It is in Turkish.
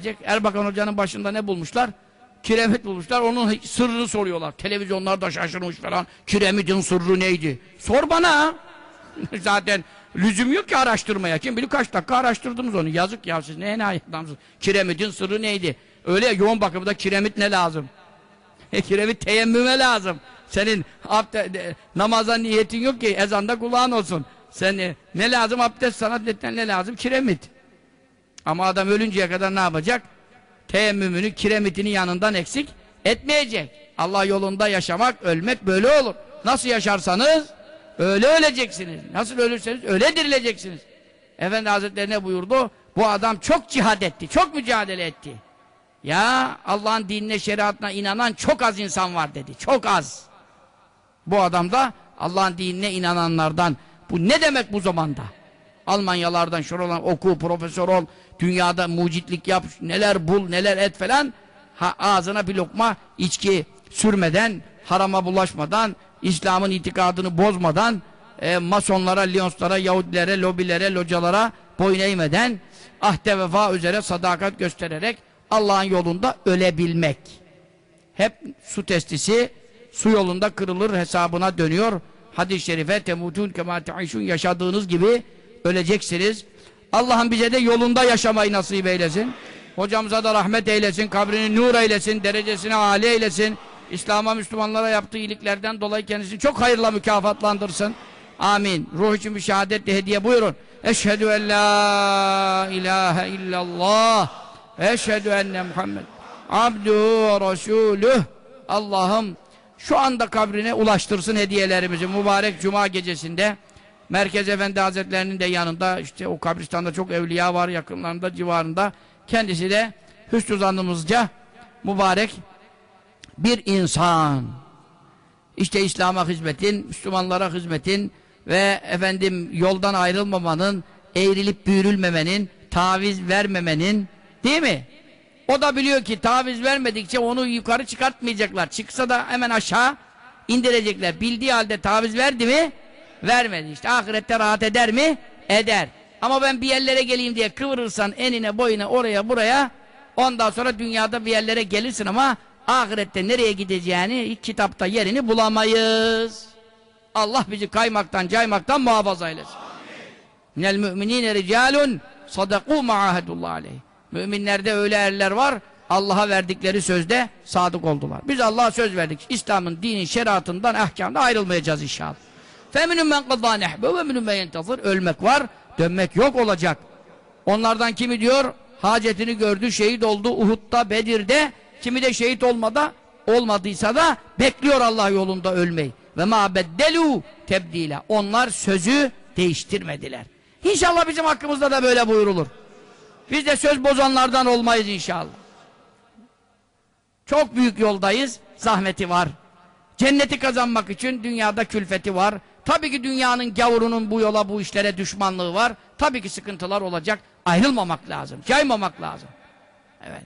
edecek. Erbakan Hoca'nın başında ne bulmuşlar? Kiremit bulmuşlar. Onun sırrını soruyorlar. Televizyonlar da şaşırmış falan. Kiremitin sırrı neydi? Sor bana. Zaten lüzum yok ki araştırmaya. Kim bilir kaç dakika araştırdınız onu. Yazık ya siz ne enayi adamsınız. Kiremitin sırrı neydi? Öyle yoğun bakımda kiremit ne lazım? E, kiremit teyemmüme lazım. Senin abde, de, namaza niyetin yok ki ezanda kulağın olsun. Sen e, ne lazım abdest sanat ne lazım? Kiremit. Ama adam ölünceye kadar ne yapacak? Teyemmümünü, kiremitini yanından eksik etmeyecek. Allah yolunda yaşamak, ölmek böyle olur. Nasıl yaşarsanız öyle öleceksiniz. Nasıl ölürseniz öyle dirileceksiniz. Efendi Hazretleri ne buyurdu? Bu adam çok cihad etti, çok mücadele etti. Ya Allah'ın dinine, şeriatına inanan çok az insan var dedi. Çok az. Bu adam da Allah'ın dinine inananlardan. Bu ne demek bu zamanda? Almanyalardan şuradan oku, profesör ol, dünyada mucitlik yap, neler bul, neler et falan. Ha, ağzına bir lokma içki sürmeden, harama bulaşmadan, İslam'ın itikadını bozmadan, e, masonlara, lyonslara, Yahudilere, lobilere, localara boyun eğmeden, ahde vefa üzere sadakat göstererek Allah'ın yolunda ölebilmek. Hep su testisi su yolunda kırılır hesabına dönüyor. Hadis-i şerife temutun kema yaşadığınız gibi öleceksiniz. Allah'ım bize de yolunda yaşamayı nasip eylesin. Hocamıza da rahmet eylesin, kabrini nur eylesin, derecesini âli eylesin. İslam'a, Müslümanlara yaptığı iyiliklerden dolayı kendisini çok hayırla mükafatlandırsın. Amin. Ruh için bir şehadetle hediye buyurun. Eşhedü en la ilahe illallah. Eşhedü enne Muhammed. Abdü ve Resulüh. Allah'ım şu anda kabrine ulaştırsın hediyelerimizi mübarek cuma gecesinde. Merkez Efendi Hazretlerinin de yanında işte o kabristanda çok evliya var yakınlarında civarında. Kendisi de hüsnü zannımızca mübarek bir insan. İşte İslam'a hizmetin, Müslümanlara hizmetin ve efendim yoldan ayrılmamanın, eğrilip büyürülmemenin, taviz vermemenin değil mi? O da biliyor ki taviz vermedikçe onu yukarı çıkartmayacaklar. Çıksa da hemen aşağı indirecekler. Bildiği halde taviz verdi mi? Vermedi. İşte ahirette rahat eder mi? Eder. Ama ben bir yerlere geleyim diye kıvırırsan enine boyuna oraya buraya ondan sonra dünyada bir yerlere gelirsin ama ahirette nereye gideceğini ilk kitapta yerini bulamayız. Allah bizi kaymaktan caymaktan muhafaza eylesin. Minel müminine ricalun sadakû ma'ahedullah aleyh. Müminlerde öyle erler var Allah'a verdikleri sözde sadık oldular. Biz Allah'a söz verdik. İslam'ın, dinin, şeriatından, ahkamda ayrılmayacağız inşallah. Men qadâ nehbe ve minun men yentazır. Ölmek var, dönmek yok olacak. Onlardan kimi diyor? Hacetini gördü, şehit oldu Uhud'da, Bedir'de. Kimi de şehit olmada, olmadıysa da bekliyor Allah yolunda ölmeyi. Ve ma beddelu tebdile. Onlar sözü değiştirmediler. İnşallah bizim hakkımızda da böyle buyurulur. Biz de söz bozanlardan olmayız inşallah. Çok büyük yoldayız, zahmeti var. Cenneti kazanmak için dünyada külfeti var. Tabii ki dünyanın gavurunun bu yola, bu işlere düşmanlığı var. Tabii ki sıkıntılar olacak. Ayrılmamak lazım, caymamak lazım. Evet.